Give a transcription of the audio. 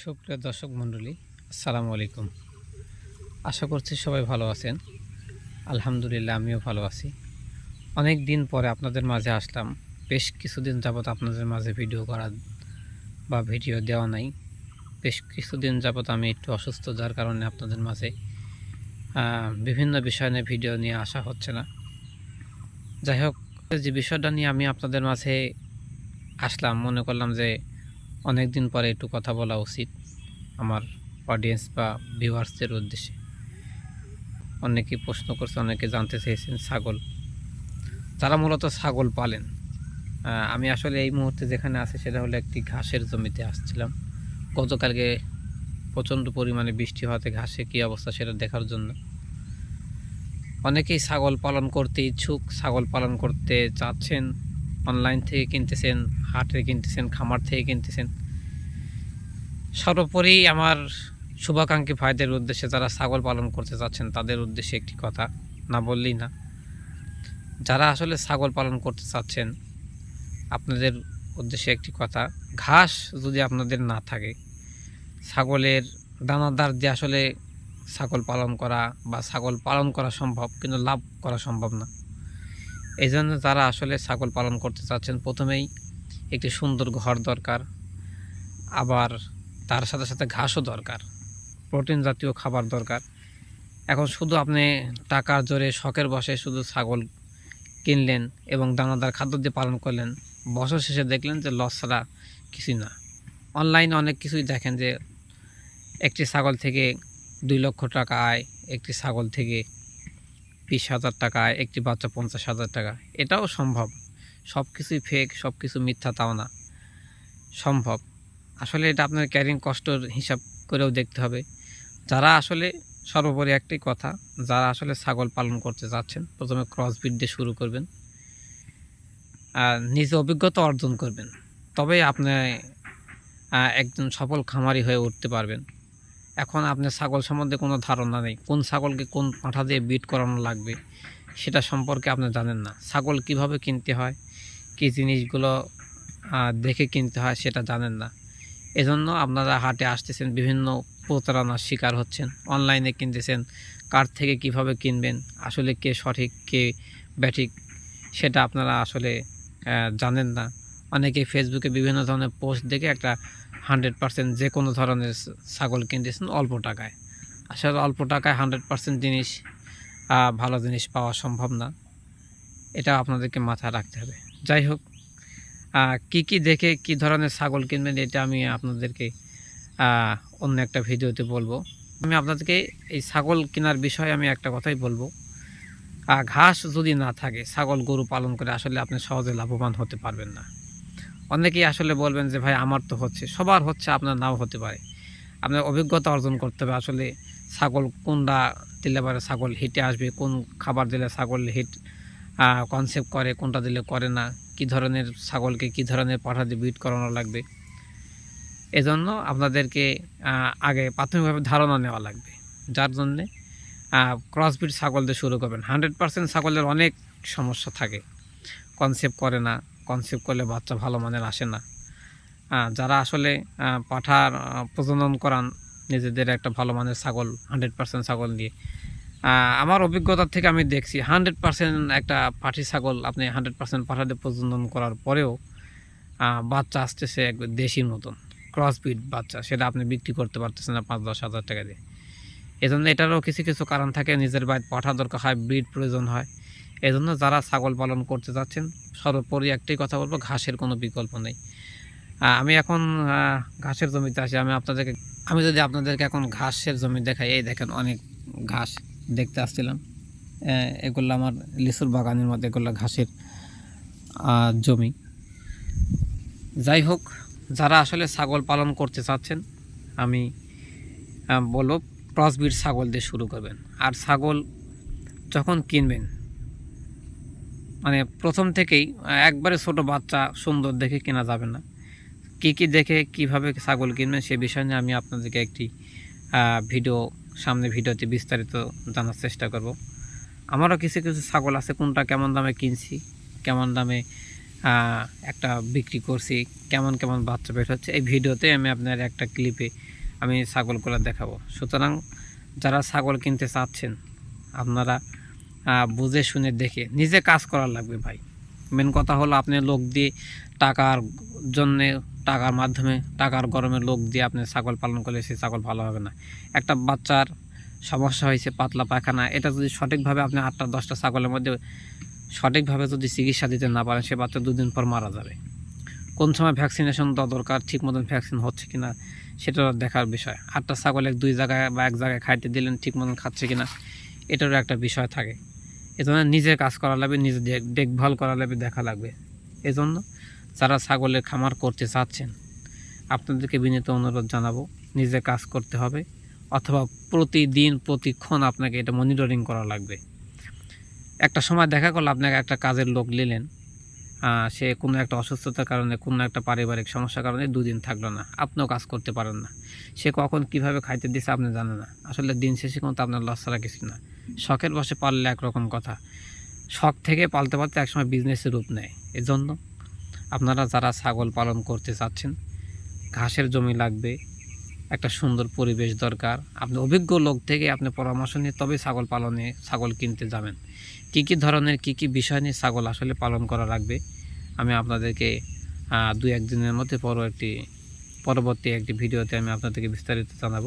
সুপ্রিয় দর্শক মণ্ডলী, আসসালামু আলাইকুম। আশা করছি সবাই ভালো আছেন। আলহামদুলিল্লাহ, আমিও ভালো আছি। অনেক দিন পরে আপনাদের মাঝে আসলাম। বেশ কিছুদিন যাবত আপনাদের মাঝে ভিডিও করা বা ভিডিও দেওয়া নাই। বেশ কিছুদিন যাবত আমি একটু অসুস্থ, যার কারণে আপনাদের মাঝে বিভিন্ন বিষয় নিয়ে ভিডিও নিয়ে আসা হচ্ছে না। যাই হোক, যে বিষয়টা নিয়ে আমি আপনাদের মাঝে আসলাম, মনে করলাম যে অনেক দিন পরে একটু কথা বলা উচিত আমার অডিয়েন্স বা ভিউয়ার্সদের উদ্দেশ্যে। অনেকেই প্রশ্ন করছে, অনেকে জানতে চেয়েছেন, ছাগল। যারা মূলত ছাগল পালেন আমি আসলে এই মুহূর্তে যেখানে আছি সেটা হলো একটি ঘাসের জমিতে আসছিলাম। গতকালকে প্রচণ্ড পরিমাণে বৃষ্টি হওয়াতে ঘাসে কী অবস্থা সেটা দেখার জন্য। অনেকেই ছাগল পালন করতে ইচ্ছুক, ছাগল পালন করতে চাচ্ছেন অনলাইন থেকে কিনতেছেন, হাটে কিনতেছেন, খামার থেকে কিনতেছেন। সর্বোপরি আমার শুভাকাঙ্ক্ষী ভাইদের উদ্দেশ্যে যারা ছাগল পালন করতে চাচ্ছেন তাদের উদ্দেশ্যে একটি কথা, না বললেই না। যারা আসলে ছাগল পালন করতে চাচ্ছেন, আপনাদের উদ্দেশ্যে একটি কথা, ঘাস যদি আপনাদের না থাকে, ছাগলের দানাদার দিয়ে আসলে ছাগল পালন করা বা ছাগল পালন করা সম্ভব, কিন্তু লাভ করা সম্ভব না। এই জন্য যারা আসলে ছাগল পালন করতে চাচ্ছেন। প্রথমেই একটি সুন্দর ঘর দরকার, আবার তার সাথে সাথে ঘাসও দরকার, প্রোটিন জাতীয় খাবার দরকার। এখন শুধু আপনি টাকার জোরে শখের বসে শুধু ছাগল কিনলেন এবং দানাদার খাদ্য দিয়ে পালন করলেন, বছর শেষে দেখলেন যে লস ছাড়া কিছুই না। অনলাইনে অনেক কিছুই দেখেন যে একটি ছাগল থেকে দুই লক্ষ টাকা আয়, একটি ছাগল থেকে বিশ হাজার টাকা, একটি বাচ্চা পঞ্চাশ হাজার টাকা। এটাও সম্ভব। সব কিছুই ফেক সব কিছু মিথ্যা তাও না। সম্ভব। আসলে এটা আপনার ক্যারিং কষ্টর হিসাব করেও দেখতে হবে। যারা আসলে সর্বোপরি একটাই কথা, যারা আসলে ছাগল পালন করতে যাচ্ছেন, প্রথমে ক্রস বিড দিয়ে শুরু করবেন। আর নিজে অভিজ্ঞতা অর্জন করবেন। তবেই আপনি একজন সফল খামারি হয়ে উঠতে পারবেন। এখন আপনার ছাগল সম্বন্ধে কোনো ধারণা নেই। কোন ছাগলকে কোন পাঁঠা দিয়ে বিট করানো লাগবে, সেটা সম্পর্কে আপনি জানেন না। ছাগল কীভাবে কিনতে হয়, কী জিনিসগুলো দেখে কিনতে হয় সেটা জানেন না। এজন্য আপনারা হাটে আসতেছেন, বিভিন্ন প্রতারণার শিকার হচ্ছেন, অনলাইনে কিনতেছেন, কার থেকে কীভাবে কিনবেন, আসলে কে সঠিক, কে ব্যাঠিক, সেটা আপনারা আসলে জানেন না। অনেকে ফেসবুকে বিভিন্ন ধরনের পোস্ট দেখে একটা হান্ড্রেড পার্সেন্ট যে কোনো ধরনের ছাগল কিনতেছেন অল্প টাকায়। আসলে অল্প টাকায় হান্ড্রেড পার্সেন্ট জিনিস ভালো জিনিস পাওয়া সম্ভব না। এটা আপনাদেরকে মাথায় রাখতে হবে। যাই হোক কি কি দেখে কি ধরনের ছাগল কিনবেন এটা আমি আপনাদেরকে অন্য একটা ভিডিওতে বলব। আমি আপনাদেরকে এই ছাগল কেনার বিষয়ে আমি একটা কথাই বলব। ঘাস যদি না থাকে, ছাগল গরু পালন করে আসলে আপনি সহজে লাভবান হতে পারবেন না। অনেকেই আসলে বলবেন যে, ভাই, আমার তো হচ্ছে। সবার হচ্ছে, আপনার নাও হতে পারে। আপনার অভিজ্ঞতা অর্জন করতে হবে। আসলে ছাগল কোনটা দিলে পরে, ছাগল হিটে আসবে, কোন খাবার দিলে ছাগল হিট কনসেপ্ট করে, কোনটা দিলে করে না, কি ধরনের ছাগলকে কি ধরনের পাঠা দিয়ে বিট করানো লাগবে। এজন্য আপনাদেরকে আগে প্রাথমিকভাবে ধারণা নেওয়া লাগবে। যার জন্যে ক্রসবিট ছাগল দিয়ে শুরু করবেন। হান্ড্রেড পার্সেন্ট ছাগলের অনেক সমস্যা থাকে। কনসেপ্ট করে না। কনসেপ্ট করলে বাচ্চা ভালো মানের আসে না। যারা আসলে পাঠার প্রজনন করান, নিজেদের একটা ভালো মানের ছাগল হান্ড্রেড পার্সেন্ট ছাগল দিয়ে। আমার অভিজ্ঞতা থেকে আমি দেখছি হান্ড্রেড পার্সেন্ট একটা পাঠি ছাগল আপনি হান্ড্রেড পার্সেন্ট পাঠা দিয়ে প্রজনন করার পরেও বাচ্চা আসতেছে এক দেশির মতন ক্রসবিট বাচ্চা, সেটা আপনি বিক্রি করতে পারতেছেন না পাঁচ দশ হাজার টাকা দিয়ে। এজন্য এটারও কিছু কিছু কারণ থাকে, নিজের বাড়িতে পাঠা দরকার হয় ব্রিড প্রয়োজন হয়। এজন্য যারা ছাগল পালন করতে যাচ্ছেন, সর্বোপরি একটাই কথা বলব, ঘাসের কোনো বিকল্প নেই। আমি এখন ঘাসের জমিতে আসি আমি আপনাদেরকে, আমি যদি আপনাদেরকে এখন ঘাসের জমি দেখাই, এই দেখেন অনেক ঘাস দেখতে আসছিলাম। এগুলো আমার লিচুর বাগানের মধ্যে এগুলো ঘাসের জমি। যাই হোক, যারা আসলে ছাগল পালন করতে চাচ্ছেন, আমি বলব বলব ক্রসবিট ছাগল দিয়ে শুরু করবেন। আর ছাগল যখন কিনবেন মানে প্রথম থেকেই একবারে ছোট বাচ্চা সুন্দর দেখে কেনা যাবে না। কি কি দেখে কীভাবে ছাগল কিনবেন সে বিষয় নিয়ে আমি আপনাদেরকে একটি ভিডিও, সামনে ভিডিওতে বিস্তারিত জানার চেষ্টা করব। আমারও কিছু কিছু ছাগল আছে, কোনটা কেমন দামে কিনছি, কেমন দামে একটা বিক্রি করছি, কেমন কেমন বাচ্চা বের হচ্ছে, এই ভিডিওতে আমি আপনার একটা ক্লিপে আমি ছাগলগুলো দেখাবো। সুতরাং যারা ছাগল কিনতে চাচ্ছেন, আপনারা বুঝে শুনে দেখে। নিজে কাজ করার লাগবে ভাই। মেন কথা হলো আপনি লোক দিয়ে টাকার জন্যে, টাকার মাধ্যমে, টাকার গরমে লোক দিয়ে আপনি ছাগল পালন করলে সেই ছাগল ভালো হবে না। একটা বাচ্চার সমস্যা হয়েছে, পাতলা পায়খানা, এটা যদি সঠিকভাবে আপনি আটটা, দশটা ছাগলের মধ্যে সঠিকভাবে যদি চিকিৎসা দিতে না পারেন, সে বাচ্চা দুদিন পর মারা যাবে। কোন সময় ভ্যাকসিনেশন দেওয়া দরকার ঠিক মতন ভ্যাকসিন হচ্ছে কিনা, সেটা দেখার বিষয়। আটটা ছাগল এক দুই জায়গায় বা এক জায়গায় খাইতে দিলেন ঠিক মতন খাচ্ছে কিনা, এটারও একটা বিষয় থাকে। এজন্য নিজের কাজ করা লাগবে, নিজে দেখভাল করা লাগবে, দেখা লাগবে। এজন্য যারা ছাগলের খামার করতে চাচ্ছেন, আপনাদেরকে বিনীত অনুরোধ জানাব, নিজে কাজ করতে হবে অথবা প্রতিদিন, প্রতিক্ষণ আপনাকে এটা মনিটরিং করা লাগবে। একটা সময় দেখা করল আপনাকে একটা কাজের লোক নিলেন সে কোনো একটা অসুস্থতার কারণে, কোনো একটা পারিবারিক সমস্যার কারণে দুদিন থাকল না, আপনিও কাজ করতে পারেন না। সে কখন কীভাবে খাইতে দিচ্ছে আপনি জানেন না। আসলে দিন শেষে কিন্তু আপনার লস ছাড়া কিছু না। শখের বসে পাললে একরকম কথা। শখ থেকে পালতে পালতে একসময় বিজনেসের রূপ নেয়। এজন্য আপনারা যারা ছাগল পালন করতে চাচ্ছেন, ঘাসের জমি লাগবে, একটা সুন্দর পরিবেশ দরকার, আপনি অভিজ্ঞ লোক থেকে আপনি পরামর্শ নিয়ে তবে ছাগল পালনে, ছাগল কিনতে যাবেন। কি কি ধরনের, কি কি বিষয় নিয়ে ছাগল আসলে পালন করা লাগবে, আমি আপনাদেরকে দু একদিনের মধ্যে পর একটি পরবর্তী একটি ভিডিওতে আমি আপনাদেরকে বিস্তারিত জানাব।